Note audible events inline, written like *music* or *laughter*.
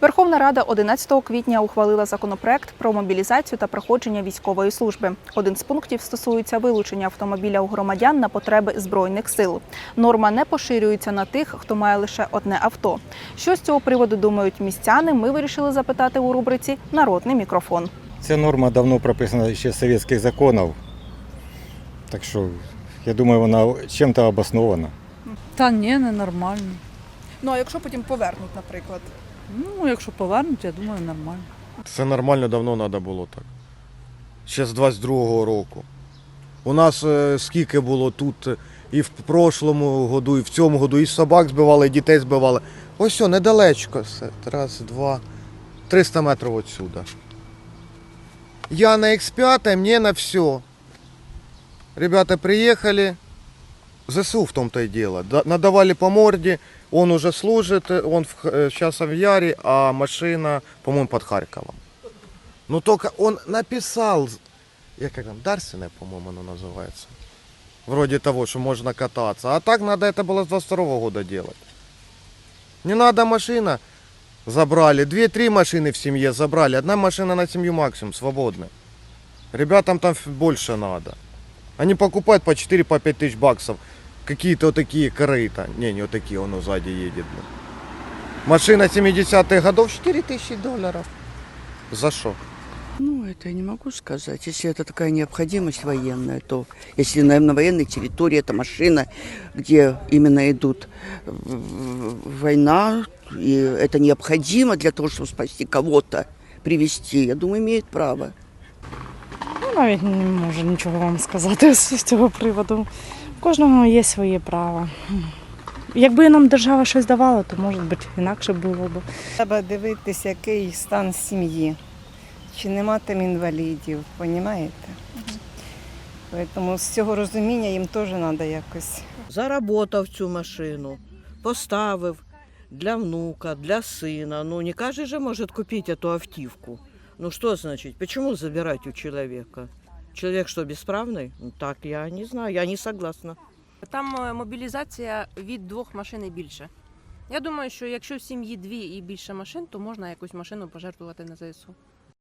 Верховна Рада 11 квітня ухвалила законопроект про мобілізацію та проходження військової служби. Один з пунктів стосується вилучення автомобіля у громадян на потреби збройних сил. Норма не поширюється на тих, хто має лише одне авто. Що з цього приводу думають містяни? Ми вирішили запитати у рубриці Народний мікрофон. Ця норма давно прописана ще з совєтських законів. Так що, я думаю, вона чим-то обоснована. Та ні, не нормально. Ну а якщо потім повернуть, наприклад. Ну, якщо повернуть, я думаю, нормально. Це нормально давно треба було так. Ще з 22-го року. У нас е, скільки було тут е, і в прошлому году, і в цьому году, і собак збивали, і дітей збивали. Ось все, недалечко все. Раз, два, 300 метрів отсюда. Я на X5, мне на все. Ребята приехали, ЗСУ в том-то и дело. Да- Надавали по морде, он уже служит, э, он в, э, сейчас в Яре, а машина, по-моему, под Харьковом. Ну только он написал, я как там, Дарсине, по-моему, оно называется. Вроде того, что можно кататься. А так надо это было с 22 года делать. Не надо машина, забрали. Две-три машины в семье забрали. Одна машина на семью максимум, свободная. Ребятам там больше надо. Они покупают по 4-5 по тысяч баксов. Какие-то вот такие корыта. Не, не вот такие, он сзади едет. Машина 70-х годов 4 тысячи долларов. За что? Ну, это я не могу сказать. Если это такая необходимость военная, то если на, на военной территории это машина, где именно идут война, и это необходимо для того, чтобы спасти кого-то, привести, я думаю, имеет право. Ну, навіть не можу нічого вам сказати з *laughs* цього приводу. У кожного є своє право. Якби нам держава щось давала, то може бути інакше було б. Треба дивитися, який стан сім'ї, чи нема там інвалідів, розумієте? Тому з цього розуміння їм теж треба якось. заработав цю машину, поставив для внука, для сына. Ну, не каждый же может купить эту автівку. Ну, что значит? Почему забирать у человека? Человек что, бесправный? Ну, так, я не знаю, я не согласна. Там е, мобілізація від двох машин і більше. Я думаю, що якщо в сім'ї дві і більше машин, то можна якусь машину пожертвувати на ЗСУ.